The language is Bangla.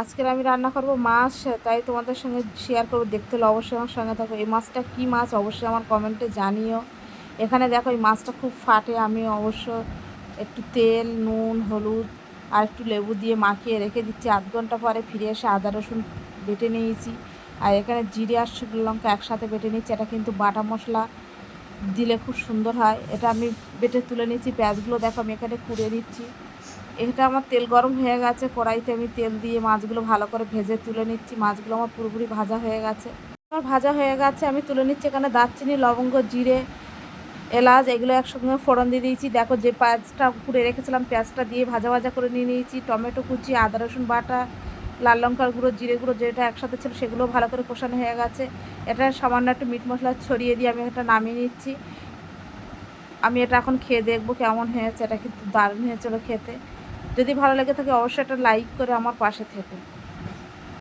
আজকের আমি রান্না করব মাছ, তাই তোমাদের সঙ্গে শেয়ার করব। দেখতে হলে অবশ্যই আমার সঙ্গে থাকো। এই মাছটা কী মাছ? অবশ্যই আমার কমেন্টে জানিও। এখানে দেখো, এই মাছটা খুব ফাটে। আমি অবশ্য একটু তেল, নুন, হলুদ আর একটু লেবু দিয়ে মাখিয়ে রেখে দিচ্ছি। আধ ঘণ্টা পরে ফিরে এসে আদা, রসুন বেটে নিয়েছি। আর এখানে জিরে আর শুকনো লঙ্কা একসাথে বেটে নিচ্ছি। এটা কিন্তু বাটা মশলা। দিলে খুব সুন্দর হয়। এটা আমি বেটে তুলে নিচ্ছি পেঁয়াজগুলো দেখো আমি এখানে কুড়ে নিচ্ছি। এটা আমার তেল গরম হয়ে গেছে, কড়াইতে আমি তেল দিয়ে মাছগুলো ভালো করে ভেজে তুলে নিচ্ছি। মাছগুলো আমার পুরোপুরি ভাজা হয়ে গেছে। আমার ভাজা হয়ে গেছে, আমি তুলে নিচ্ছি এখানে দারচিনি, লবঙ্গ, জিরে, এলাচ, এগুলো একসঙ্গে ফোড়ন দিয়ে দিয়েছি। দেখো যে পেঁয়াজটা পুড়ে রেখেছিলাম, পেঁয়াজটা দিয়ে ভাজা ভাজা করে নিয়ে নিয়েছি। টমেটো কুচি, আদা রসুন বাটা লাল লঙ্কার গুঁড়ো, জিরে গুঁড়ো যেটা একসাথে ছিল সেগুলো ভালো করে কষানো হয়ে গেছে। এটা সামান্য একটু মিট মশলা ছড়িয়ে দিয়ে আমি এটা নামিয়ে নিচ্ছি। আমি এটা এখন খেয়ে দেখব কেমন হয়েছে, এটা কিন্তু দারুণ হয়েছিল খেতে। যদি ভালো লেগে থাকে অবশ্যই একটা লাইক করে আমার পাশে থেকো।